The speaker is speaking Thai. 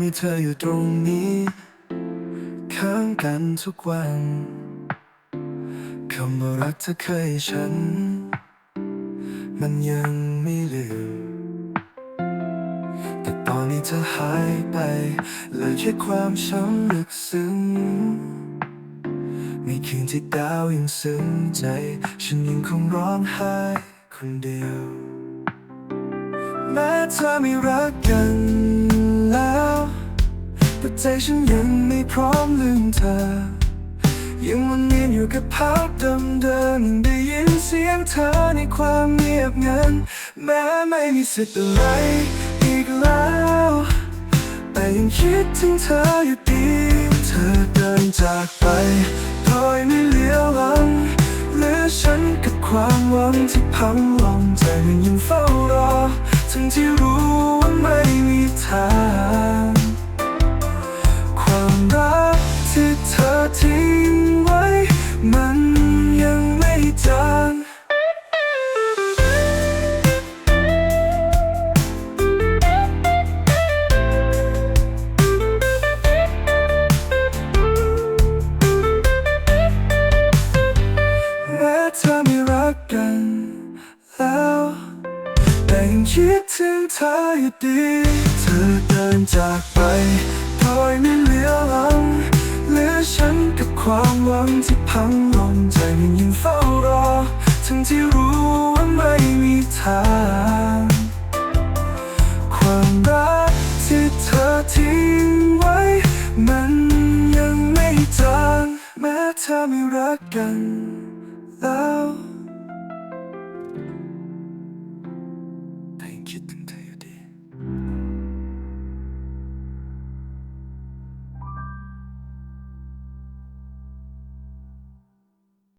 มีเธออยู่ตรงนี้ ข้างกันทุกวันคำว่ารักเธอเคยฉัน มันยังไม่ลืม แต่ตอนนี้เธอหายไปเหลือแค่ความช้ำลึกซึ้งในคืนที่ดาวยังซึ้งใจ ฉันยังคงร้องไห้คนเดียว แม้เธอไม่รักกัน ใจฉันยังไม่พร้อมลืมเธอ ยังวนเวียนอยู่กับภาพเดิมๆยังได้ยินเสียงเธอในความเงียบงัน แม้ไม่มีสิทธิ์อะไรอีกแล้ว แต่ยังคิดถึงเธออยู่ดี เธอเดินจากไปโดยไม่เลี้ยวหลังเหลือฉันกับความหวังที่พังลงใจมันยังเฝ้ารอ ทั้งที่รู้ว่าไม่มีทาง ไม่รักกันแล้วแต่ยังคิดถึงเธออยู่ดี เธอเดินจากไปโดยไม่เหลียวหลังเหลือฉันกับความหวังที่พังลงใจมันยังเฝ้ารอ ทั้งที่รู้ว่าไม่มีทาง ความรักที่เธอทิ้งไว้ มันยังไม่จางแม้เธอไม่รักกันแล้ว